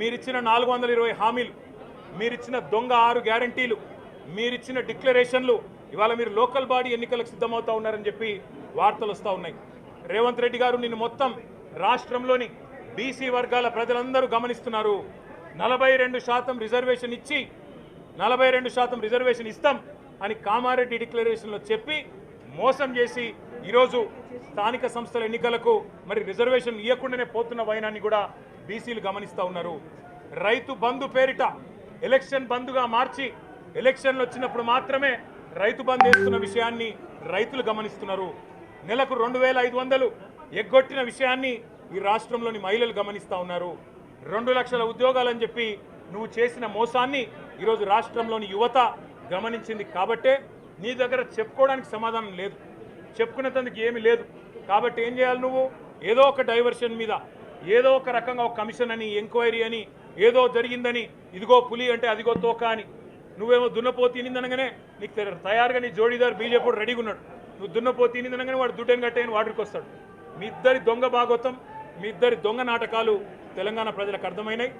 మీరిచ్చిన నాలుగు వందల ఇరవై హామీలు మీరిచ్చిన దొంగ ఆరు గ్యారంటీలు మీరిచ్చిన డిక్లరేషన్లు ఇవాళ మీరు లోకల్ బాడీ ఎన్నికలకు సిద్ధమవుతా ఉన్నారని చెప్పి వార్తలు వస్తూ ఉన్నాయి. రేవంత్ రెడ్డి గారు నిన్ను మొత్తం రాష్ట్రంలోని బీసీ వర్గాల ప్రజలందరూ గమనిస్తున్నారు. నలభై రెండు శాతం రిజర్వేషన్ ఇచ్చి నలభై రెండు శాతం రిజర్వేషన్ ఇస్తాం అని కామారెడ్డి డిక్లరేషన్లో చెప్పి మోసం చేసి ఈరోజు స్థానిక సంస్థల ఎన్నికలకు మరి రిజర్వేషన్ ఇవ్వకుండానే పోతున్న వైనాన్ని కూడా బీసీలు గమనిస్తూ ఉన్నారు. రైతు బంధు పేరిట ఎలక్షన్ బంధుగా మార్చి ఎలక్షన్లు వచ్చినప్పుడు మాత్రమే రైతు బంద్ వేస్తున్న విషయాన్ని రైతులు గమనిస్తున్నారు. నెలకు రెండు వేల ఐదు వందలు ఎగ్గొట్టిన విషయాన్ని ఈ రాష్ట్రంలోని మహిళలు గమనిస్తూ ఉన్నారు. రెండు లక్షల ఉద్యోగాలని చెప్పి నువ్వు చేసిన మోసాన్ని ఈరోజు రాష్ట్రంలోని యువత గమనించింది కాబట్టే నీ దగ్గర చెప్పుకోవడానికి సమాధానం లేదు. చెప్పుకునేందుకు ఏమీ లేదు. కాబట్టి ఏం చేయాలి నువ్వు? ఏదో ఒక డైవర్షన్ మీద ఏదో ఒక రకంగా ఒక కమిషన్ అని ఎంక్వైరీ అని ఏదో జరిగిందని ఇదిగో పులి అంటే అదిగో తోక అని. నువ్వేమో దున్నపో తినిందనగానే నీకు తెర- తయారుగా నీ జోడీదారు బీజేపీ రెడీగా ఉన్నాడు. నువ్వు దున్నపో తినిందనగానే వాడు దుడ్డని కట్టేయని వాడికి వస్తాడు. మీ ఇద్దరి దొంగ భాగవతం మీ ఇద్దరి దొంగ నాటకాలు తెలంగాణ ప్రజలకు అర్థమైనాయి.